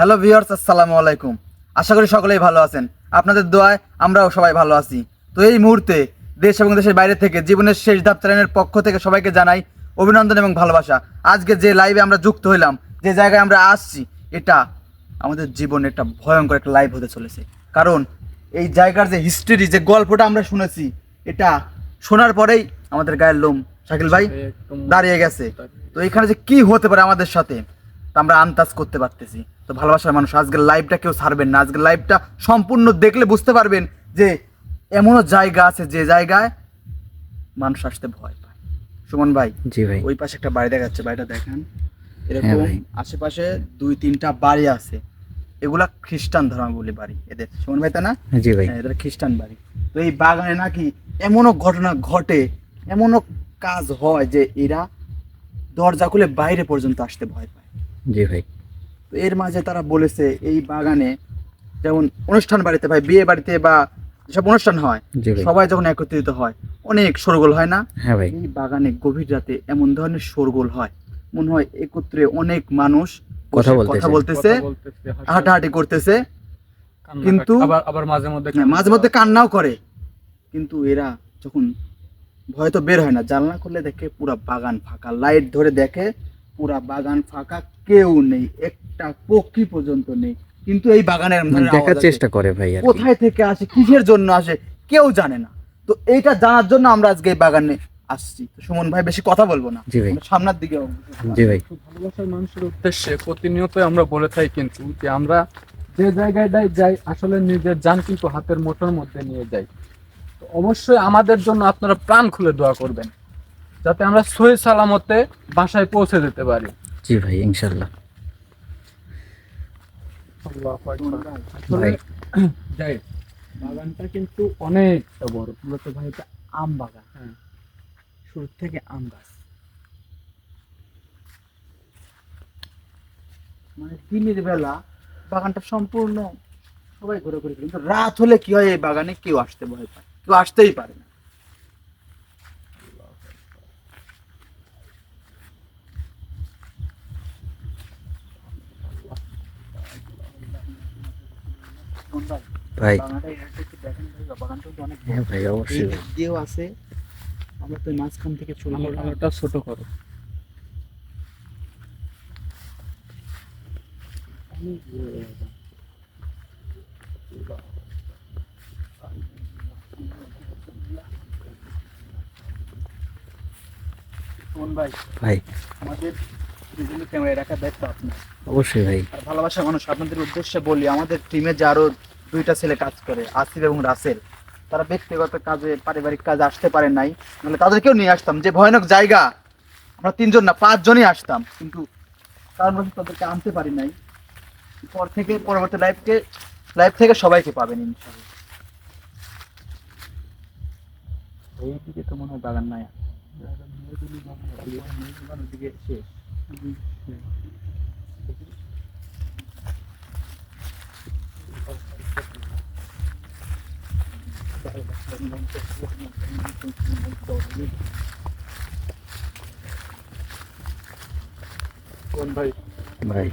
Hello viewers আসসালামু আলাইকুম। আশা করি সকলেই ভালো আছেন। আপনাদের দোয়ায় আমরাও সবাই ভালো আছি। তো এই মুহূর্তে দেশ এবং দেশের বাইরে থেকে জীবনের শেষ ধাপ চ্যানেলের পক্ষ থেকে সবাইকে জানাই অভিনন্দন এবং ভালোবাসা। আজকে যে লাইভে আমরা যুক্ত হইলাম যে জায়গায় আমরা আসছি এটা আমাদের জীবনে একটা ভয়ঙ্কর একটা লাইভ হতে চলেছে। কারণ এই জায়গার যে হিস্ট্রি যে গল্পটা আমরা শুনেছি এটা শোনার পরেই আমাদের গায়ের লোম শাকিল ভাই দাঁড়িয়ে গেছে। তো এখানে যে কি হতে পারে আমাদের সাথে তা আমরা আন্দাজ করতে পারতেছি। তো ভালোবাসার মানুষ আজকের লাইভটা কেউ ছাড়বেন না। আজকের লাইভটা সম্পূর্ণ দেখলে বুঝতে পারবেন যে এমনও জায়গা আছে যে জায়গায় মানুষ আসতে ভয় পায়। সুমন ভাই জি ভাই। ওই পাশে একটা বাড়ি দেখাচ্ছে বাড়িটা দেখেন। হ্যাঁ এরকম আশেপাশে দুই তিনটা বাড়ি আছে। এগুলা খ্রিস্টান ধর্মাবলী বাড়ি। এদের সুমন ভাই তা না? জি ভাই। হ্যাঁ, এদের খ্রিস্টান বাড়ি। তো এই বাগানে নাকি এমনও ঘটনা ঘটে এমনও কাজ হয় যে এরা দরজা খুলে বাইরে পর্যন্ত আসতে ভয় পায়। জি ভাই। তো এর মাঝে তারা বলেছে এই বাগানে যেমন অনুষ্ঠান বাড়িতে ভাই বিয়ে বাড়িতে বা যেসব অনুষ্ঠান হয় সবাই যখন একত্রিত হয় অনেক শোরগোল হয় না? হ্যাঁ ভাই। এই বাগানে গভীর রাতে এমন ধরনের শোরগোল হয় মনে হয় একত্রে অনেক মানুষ কথা বলতেছে। কথা বলতেছে হাঁটাহাঁটি করতেছে। কিন্তু আবার আবার মাঝে মধ্যে হ্যাঁ, মাঝে মধ্যে কান্নাও করে। কিন্তু এরা যখন ভয় তো বের হয় না জানলা খুললে দেখে পুরা বাগান ফাঁকা লাইট ধরে দেখে পুরা বাগান ফাঁকা কেউ নেই একটা পক্ষী পর্যন্ত নেই। কিন্তু এই বাগানের দেখার চেষ্টা করে ভাই কোথায় থেকে আসে কিসের জন্য আসে কেউ জানে না। তো এইটা জানার জন্য আমরা আজকে এই বাগানে আসছি। সুমন ভাই বেশি কথা বলব না। জি ভাই। সামনের দিকে জি ভাই। ভালোবাসার মানুষের উদ্দেশ্যে প্রতিনিয়ত আমরা বলে থাকি কিন্তু যে আমরা যে জায়গাটায় যাই আসলে নিজের যান কিন্তু হাতের মুঠোর মধ্যে নিয়ে যাই। তো অবশ্যই আমাদের জন্য আপনারা প্রাণ খুলে দোয়া করবেন। যাতে আমরা সহি সালামতে বাসায় পৌঁছে যেতে পারি। জি ভাই ইনশাল্লাহ যাই বাগানটা কিন্তু অনেকটা বড়। মূলত ভাই এটা আম বাগান। হ্যাঁ। শুরু থেকে আম গাছ। মানে দিনের বেলা বাগানটা সম্পূর্ণ সবাই ঘুরে ঘুরে ঘুরে। কিন্তু রাত হলে কি হয় এই বাগানে কেউ আসতে ভয় পায়। কেউ আসতেই পারে না ভাই বাগানটা এখানে একটু দেখেন ভাই, বাগানটা কিন্তু অনেক হ্যাঁ ভাই অবশ্যই। দিয়েও আছে। আমরা তো মাঝখান থেকে আলোটা ছোট করো। ভাই? ভাই। আমাদের বিভিন্ন ক্যামেরায় রাখা দেখতো আপনার। অবশ্যই ভাই। আর ভালোবাসার মানুষ আপনাদের উদ্দেশ্যে বলি আমাদের টিমে যে আরও দুইটা ছেলে কাজ করে আসিফ এবং রাসেল। তারা ব্যক্তিগত কাজে পারিবারিক কাজে আসতে পারে নাই। নাহলে তাদেরকেও নিয়ে আসতাম যে ভয়ানক জায়গা। আমরা তিনজন না পাঁচজনই আসতাম। কিন্তু কারণ তাদেরকে আনতে পারি নাই। পর থেকে পরবর্তী লাইফকে লাইফ থেকে সবাইকে পাবেন ইনশাআল্লাহ। এইদিকে তো মনে হয় বাগান নাই। শেষ। কোন ভাই ভাই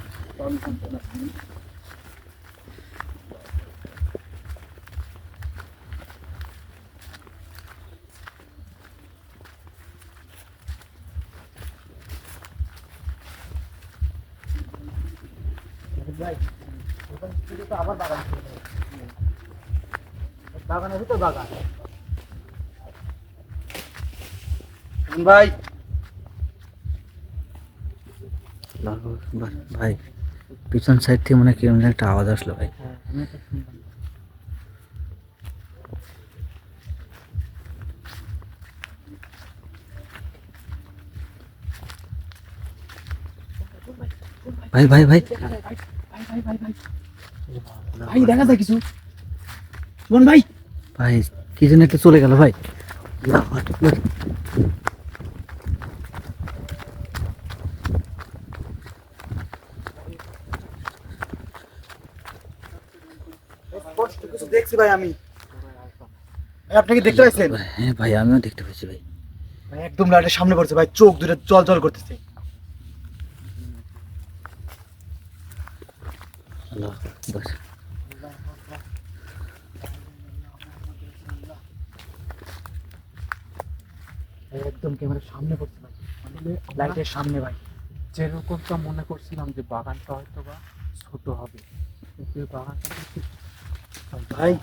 আবার বাগান বাগানের ভিতর বাগান। ভাই। ভাই পিছন সাইড থেকে মনে যেন একটা আওয়াজ আসলো ভাই ভাই ভাই ভাই। ভাই দেখা যায় কিছু। সুমন ভাই। ভাই কি যেন একটা চলে গেল ভাই। দেখছি ভাই আমি ভাই, আপনি কি দেখতে পাচ্ছেন হ্যাঁ ভাই আমিও দেখতে পাচ্ছি ভাই। ভাই একদম লাইটের সামনে পড়ছে ভাই চোখ দুটো জল জল করতেছে। আল্লাহ একদম ক্যামেরার সামনে পড়ছে ভাই লাইটের সামনে ভাই। যেরকমটা মনে করছিলাম যে বাগানটা হয়তো বা ছোট হবে কিন্তু বাগানটা ভাই।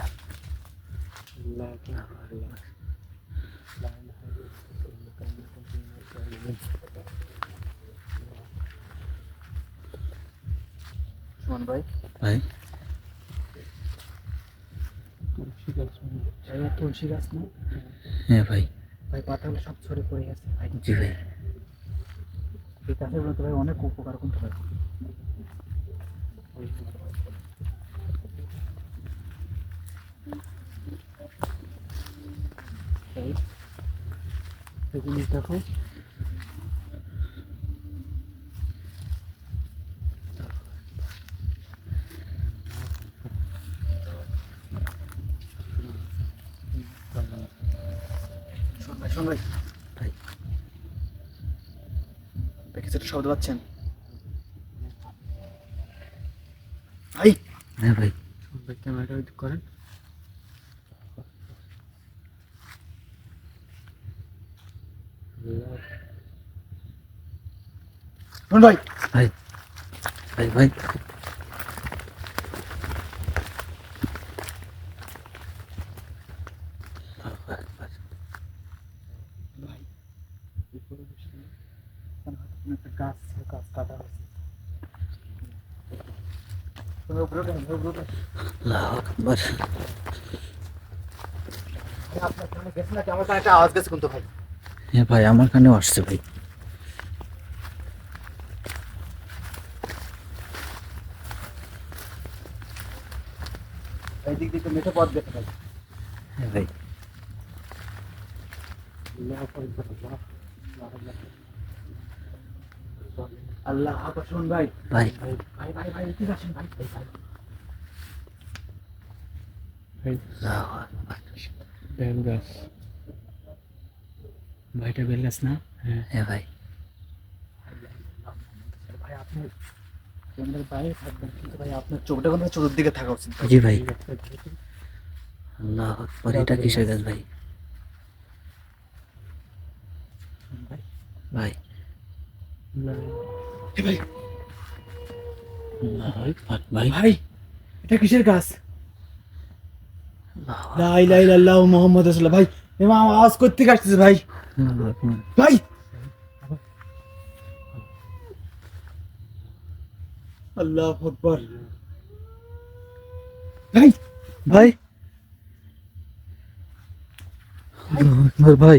ভাই। ভাই। তুলসী গাছ মনে হয়। ভাই তুলসী গাছ না? হ্যাঁ ভাই পাতাগুলো সব ছড়ে পড়ে গেছে ভাই। জি ভাই। এই গাছগুলো তো ভাই অনেক উপকার করতে পারে। এই জিনিস দেখো শোন ভাই। শোন ভাই কিছুটা শব্দ পাচ্ছেন। ভাই হ্যাঁ ভাই। ভাই ক্যামেরাটা ওই করেন। শোন ভাই। ভাই। ভাই ভাই আল্লাহু আকবার। ভাই উপরে বসে মনে হয় কোনো একটা গাছ ছিল, গাছ কাটা হয়েছে তুমি উপরে ওঠেন, উপরে ওঠেন। আল্লাহু আকবার। ভাই, আপনার সামনে গেছে নাকি? আমার কানে একটা আওয়াজ গেছে কিন্তু ভাই হ্যাঁ ভাই আমার কানেও আসছে ভাই। দিক দিয়ে মেঠো পথ দেখে ভাই হ্যাঁ ভাই। আল্লাহ শুন ভাই। ভাই। ভাই ভাই ভাই ঠিক আছেন ভাই। ভাই ভাই। ভাই আল্লাহু আকবার। বেল গাছ ভাইটা বেল না? হ্যাঁ। হ্যাঁ ভাই। ভাই আপনি ক্যামেরার বাইরে থাকবেন কিন্তু ভাই আপনার চোখটা কোনো চতুর্দিকে থাকা উচিত। জি ভাই। আল্লাহ আকবার এটা কিসের গাছ ভাই? ভাই। ভাই। ভাই। ভাই ভাই এটা কিসের গাছ? আল্লাহু লা ইলাহা ইল্লাল্লাহু মুহাম্মাদুর রাসূলুল্লাহ। ভাই এমা আওয়াজ করতে আসতেছে ভাই। ভাই আল্লাহ আকবার। ভাই! ভাই। ভাই। ভাই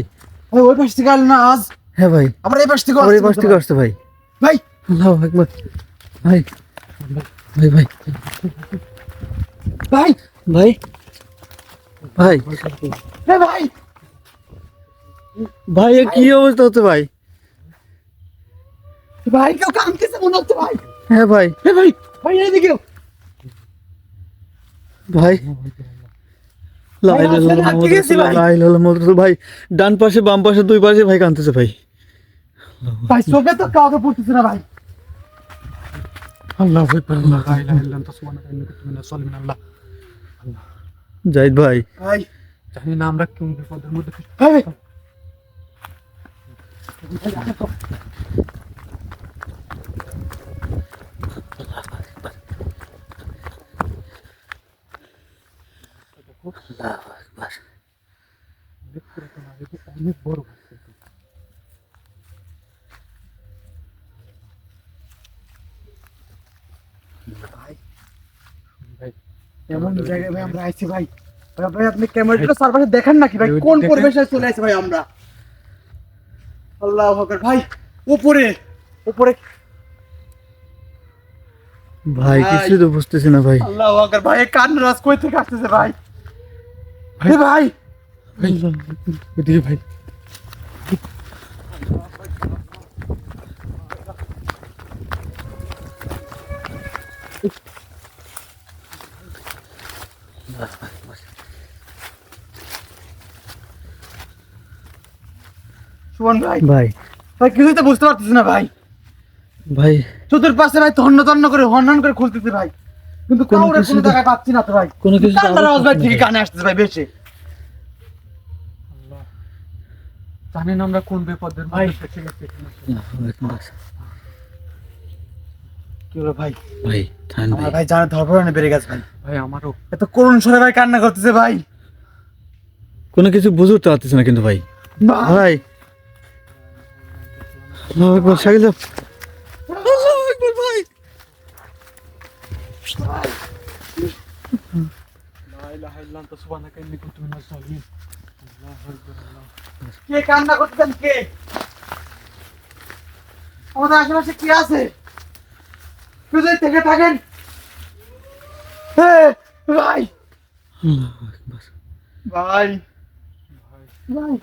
ওই পাশ থেকে না আজ? হ্যাঁ ভাই। আমরা এই পাশ থেকে আমার এই পাশ থেকে আসছে ভাই। ভাই! আল্লাহু আকবার। ভাই ভাই ভাই ভাই ভাই ভাই ভাই ভাই এ কি অবস্থা হচ্ছে ভাই? ভাই কেউ কামতেছে মনে হচ্ছে ভাই। হ্যাঁ ভাই। এ ভাই ভাই এইদিকে ভাই। ভাই, ডান পাশে বাম পাশে দুই পাশে ভাই কাঁদতেছে ভাই। ভাই চোখে তো কাউকে পড়তেছে না ভাই। আল্লাহ আকবার আল্লাহ লা ইলাহা ইল্লা আনতা সুবহানাকা ইন্নী কুনতু মিনাজ জালিমিন আল্লাহ জাহিদ ভাই ভাই জানি না আমরা কোন বিপদের মধ্যে পড়ে- ভাই ভাই আল্লাহু আকবার অনেক পুরাতন আগে তো অনেক বড় গাছ কিন্তু। ভাই ভাই এমন জায়গায় ভাই আমরা আইছি ভাই। ভাই, ভাই আপনি ক্যামেরাটা চারপাশে দেখেন নাকি ভাই? কোন পরিবেশে চলে আসছে ভাই আমরা? আল্লাহ আকবার। ভাই উপরে উপরে। ভাই ভাই। কিছু তো বুঝতেছি না ভাই। আল্লাহ আকবার। ভাই কান রাজ কই থেকে আসতেছে ভাই। এ ভাই। ভাই ওদিকে ভাই। সুমন ভাই। ভাই। ভাই কিছুই তো বুঝতে পারতেছি না ভাই। ভাই। চতুর্পাশে ভাই তন্ন তন্ন করে হনন করে খুলতেছে ভাই। কিন্তু কোনো কাউরে কোনো জায়গায় পাচ্ছি না তো ভাই। কোনো কিছু আওয়াজ ভাই ঠিকই কানে আসতেছে ভাই বেশি। আল্লাহ জানেন আমরা কোন বিপদের ভাই। মধ্যে ফেসে গেছি আল্লাহু আকবার। কি হলো ভাই? ভাই থামেন আমার ভাই ভাই জানার ধরপড়ানি বেড়ে গেছে ভাই। ভাই আমারও এত করুণ স্বরে ভাই কান্না করতেছে ভাই। কোনো কিছু বুঝে উঠতে পারতেছে না কিন্তু ভাই। ভাই। ভাই। কে কান্না করতেছেন কে? আমাদের আশেপাশে কি আছে? শুধু থেকে থাকেন। এ, ভাই। ভাই। ভাই।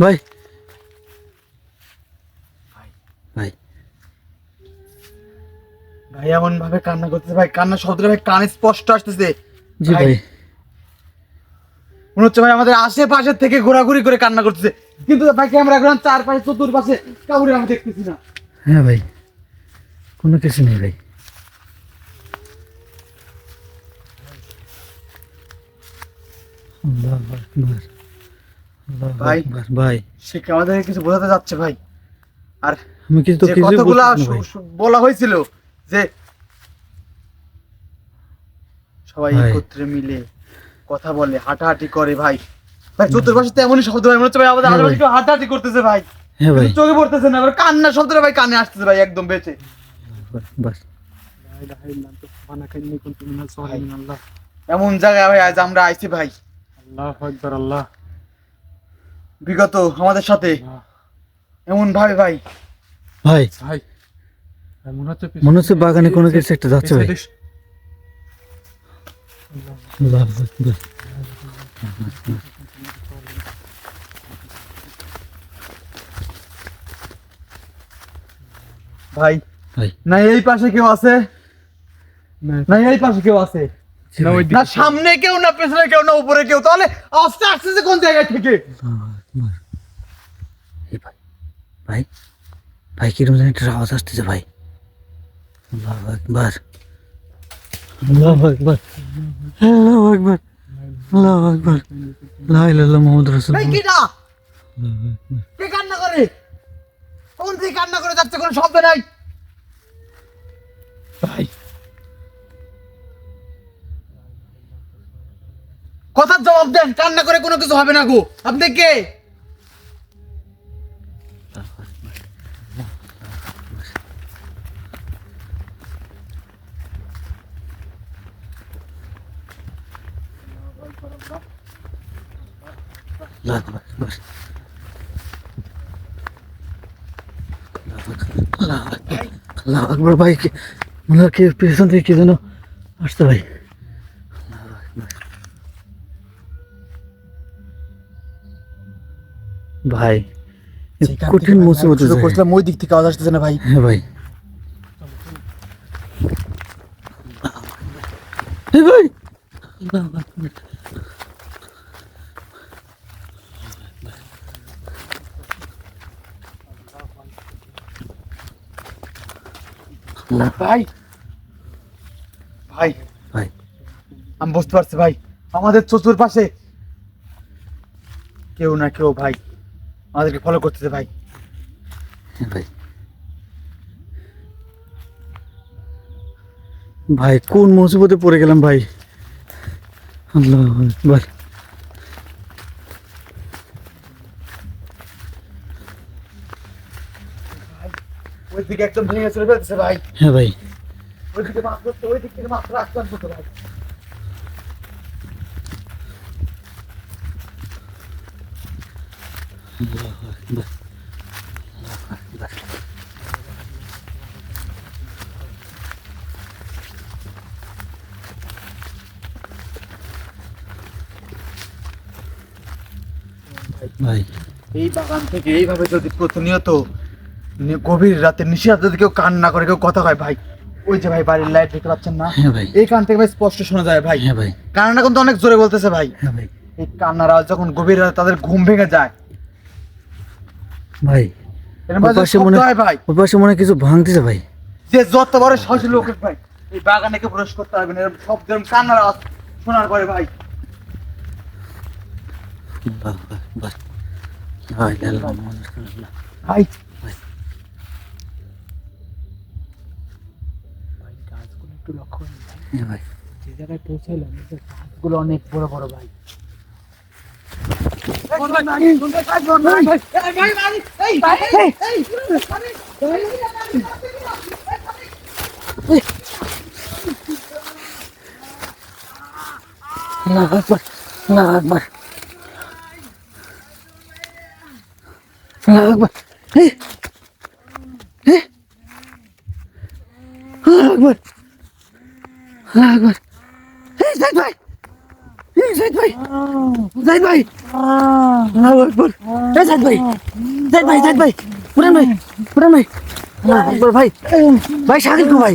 ভাই। ভাই। ভাই। এমন ভাবে কান্না করতেছে। ভাই কান্না শব্দটা ভাই কানে স্পষ্ট আসতেছে। জি ভাই। মনে হচ্ছে ভাই আমাদের আশেপাশে থেকে ঘোরাঘুরি করে কান্না করতেছে। কিন্তু ভাই ক্যামেরা গ্রাম চারপাশে চতুর্পাশে কাউরে আমি দেখতেছি না। হ্যাঁ ভাই কোনো কিছু নেই ভাই। আল্লাহু আকবার আল্লাহু ভাই। ভাই। সে কি আমাদের কিছু বোঝাতে যাচ্ছে ভাই? আর আমি কিছু তো কিছু কথাগুলা বুঝতেছি না ভাই। শু- শু- বলা হয়েছিল যে সবাই একত্রে মিলে কথা বলে হাঁটাহাঁটি করে ভাই। ভাই চতুর্পাশে তো এমনই শব্দ ভাই মনে হচ্ছে ভাই আমাদের হ্যাঁ আশেপাশে কেউ হাঁটাহাঁটি করতেছে ভাই। হ্যাঁ ভাই। চোখে পড়তেছে না এবার কান্না শব্দটা ভাই কানে আসতেছে ভাই একদম বেঁচে। বাস। এমন জায়গায় ভাই আজ আমরা আইছি ভাই। আল্লাহু আকবার আল্লাহ। বিগত আমাদের সাথে এমন ভাই। ভাই। ভাই ভাই, মনে হচ্ছে বাগানে কোনো কিছু একটা যাচ্ছে ভাই। আল্লাহু আকবার ভাই ভাই। না এই পাশে কেউ আছে? না, এই পাশে কেউ আছে? না, ওই না সামনে কেউ না পেছনে কেউ না উপরে কেউ? তাহলে আস্তে আসতেছে কোন জায়গা থেকে? ভাই ভাই ভাই কিরম জানি একটা আওয়াজ আসতেছে ভাই। আল্লাহু আকবার। আল্লাহু আকবার। আল্লাহু আকবার। আল্লাহু আকবার। লা ইলাহা ইল্লাল্লাহ মুহাম্মাদুর ভাই রাসূলুল্লাহ কিটা? আল্লাহু আকবার। কে কান্না করে? কোন থেকে কান্না করে যাচ্ছে কোনো শব্দ নাই? ভাই। কথার জবাব দেন কান্না করে কোনো কিছু হবে না গো। আপনি কে আল্লাহু আকবার আল্লাহু আকবার আল্লাহু আকবার ভাই মনে হয় পেছন থেকে কে যেন আসতে ভাই। ভাই কঠিন মুসিবত করছিলাম ওই দিক থেকে আওয়াজ আসতেছে না ভাই। হ্যাঁ ভাই এ ভাই আল্লাহু আকবার। আল্লাহ ভাই ভাই ভাই আমি বুঝতে পারছি ভাই। আমাদের চতুর পাশে কেউ না কেউ ভাই আমাদেরকে ফলো করতেছে ভাই। ভাই। ভাই কোন মুসিবতে পড়ে গেলাম ভাই? আল্লাহ আকবার ওই দিকে একদম ভেঙে চলে ফেলতেছে ভাই। হ্যাঁ ভাই। ওই দিকে মাছ ধরতে ওই দিক থেকে মাত্র আসতে করতে ভাই আল্লাহ আকবার আল্লাহ আকবার ভাই। এই বাগান থেকে এইভাবে যদি প্রতিনিয়ত গভীর রাতে নিশিরাত যদি কেউ কান্না করে কেউ কথা কয় ভাই ওই যে ভাই বাড়ির লাইট দেখতে পাচ্ছেন না? হ্যাঁ ভাই। এই কান থেকে ভাই স্পষ্ট শোনা যায় ভাই। হ্যাঁ ভাই। কান্না কিন্তু অনেক জোরে বলতেছে ভাই। হ্যাঁ ভাই। এই কান্নার আওয়াজ যখন গভীর রাতে তাদের ঘুম ভেঙে যায় ভাই মাঝে মনে- ভাই? পাশে মনে কিছু ভাঙতেছে ভাই। যে যত বড় সাহসী লোক ভাই এই বাগানে প্রবেশ করতে পারবে না? শব্দ এরকম কান্নার আওয়াজ শোনার পরে ভাই। ভাই গাছগুলো একটু লক্ষ্য ভাই। হ্যাঁ ভাই। যে জায়গায় যে গাছগুলো অনেক বড় বড় ভাই। আল্লাহু আকবার আল্লাহু আকবার আল্লাহু আকবার এই এই আল্লাহু আকবার আল্লাহু আকবার এই জাহিদ ভাই এই জাহিদ ভাই। জাহিদ ভাই। আল্লাহু আকবার। এই জাহিদ ভাই। জাহিদ ভাই জাহিদ ভাই। পুরান ভাই পুরান ভাই। আকবার ভাই। ভাই শাকিল কো ভাই।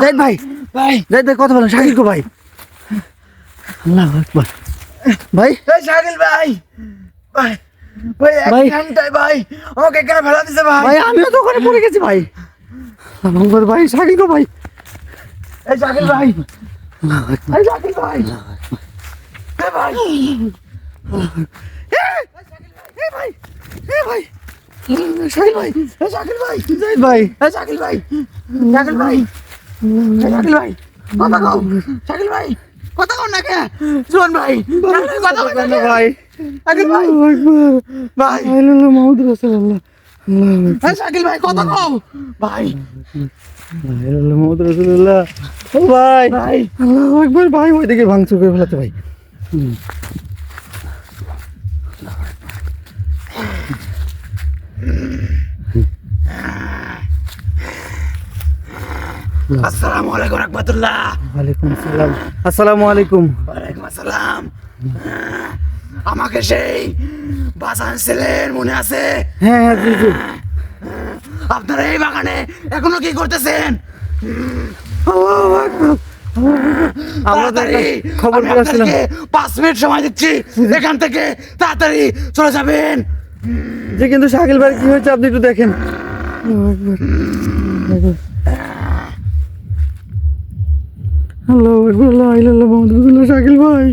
জাহিদ ভাই। ভাই জাহিদ ভাই কথা বলেন শাকিল কো ভাই। আল্লাহু আকবার। ভাই। এই শাকিল ভাই। ভাই ভাই। ভাই। ভাই আমাকে এখানে ফেলা দিছে ভাই। ভাই আমিও তো ওখানে পড়ে গেছি ভাই। আকবার ভাই শাকিল কো ভাই। এই শাকিল ভাই। ভাই ভাই ভাই ভাই ভাই ভাই ভাই ভাই ভাই ভাই কথা ভাই কও না কে শোন ভাই ভাই, কথা কও না? ভাই শাকিল ভাই ভাই আল্লাহু মুহাম্মদ রাসূলুল্লাহ আল্লাহু এই শাকিল ভাই কথা কও ভাই মুহাম্মদ রাসূলুল্লাহ ভাই ভাই আল্লাহু আকবার ভাই ওইদিকে ভাঙচুর করে ফেলাতে ভাই আসসালামু আলাইকুম রাহমাতুল্লাহ ওয়ালাইকুম আসসালাম আসসালামু আলাইকুম ওয়ালাইকুম আসসালাম আমাকে সেই বাঁচাচ্ছিলেন মনে আছে? হ্যাঁ হ্যাঁ জি জি। আপনারা এই বাগানে এখনও কি করতেছেন আমরা খবর পেয়েছিলাম পাঁচ মিনিট সময় দিচ্ছি এখান থেকে তাড়াতাড়ি চলে যাবেন যে কিন্তু শাকিল ভাই কি হয়েছে আপনি একটু দেখেন শাকিল ভাই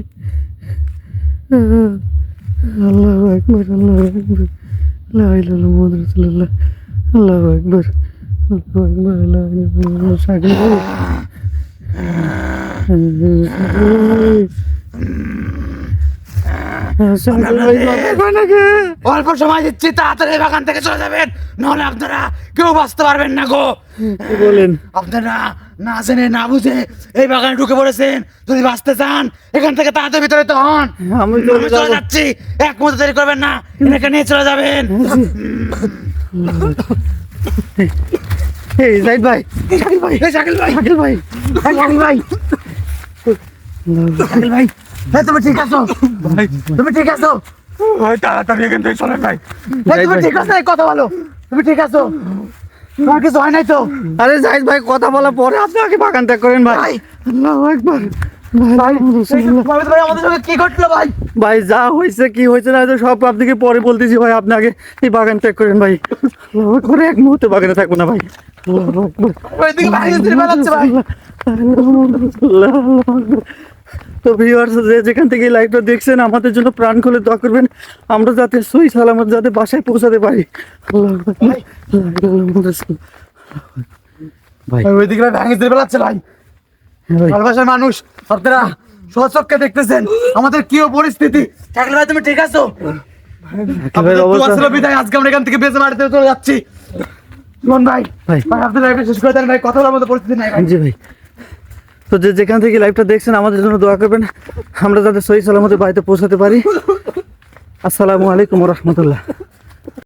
আল্লাহু আল্লাহু না কে? অল্প সময় দিচ্ছি তাড়াতাড়ি বাগান থেকে চলে যাবেন। নাহলে আপনারা কেউ বাঁচতে পারবেন না গো। বলেন? আপনারা না জেনে না বুঝে এই বাগানে ঢুকে পড়েছেন। যদি বাঁচতে চান এখান থেকে তাড়াতাড়ি ভিতরে তো হন। আমি আমি চলে যাচ্ছি। এক মুহূর্ত দেরি করবেন না এনাকে নিয়ে চলে যাবেন। এই ভাই। শাকিল ভাই। এই শাকিল ভাই। শাকিল ভাই। এই শাকিল ভাই। শাকিল ভাই। তুমি ঠিক আছো? ভাই। তুমি ঠিক আছো? ভাই তাড়াতাড়ি এখান থেকে চলে ভাই। তুমি ঠিক আছো? কথা বলো। তুমি ঠিক আছো? তোমার কিছু হয় নাই তো? আরে জাহিদ ভাই কথা বলার পরে আপনি আগে বাগান ত্যাগ করেন ভাই। ভাই আল্লাহু আকবার ভাই যা হয়েছে কি হয়েছে না সব আপনাকে পরে বলতেছি ভাই আপনি আগে এই বাগান ত্যাগ করেন ভাই। আকবার এক মুহূর্তে বাগানে থাকব না ভাই। তো ভিউয়ার্স যে যেখান থেকে লাইভটা দেখছেন আমাদের জন্য প্রাণ খুলে দোয়া করবেন। আমরা যাতে সই সালামত যাতে বাসায় পৌঁছাতে পারি। ভাই ওইদিকে ভাঙে বেলাচ্ছে ভাই। ভালোবাসার মানুষ আপনারা সচক্ষে দেখতেছেন। আমাদের কি পরিস্থিতি? শাকিল ভাই তুমি ঠিক আছো? বিদায় আজকে আমরা এখান থেকে বেঁচে বাড়িতে চলে যাচ্ছি। শোন ভাই ভাই। ভাই আপনার লাইফে শেষ করে দেন ভাই কথা বলার মতো পরিস্থিতি নাই ভাই। জি ভাই। তো যে যেখান থেকে লাইভটা দেখছেন আমাদের জন্য দোয়া করবেন। আমরা যাতে সহি সালামতে বাড়িতে পৌঁছাতে পারি। আসসালামু আলাইকুম রহমতুল্লাহ।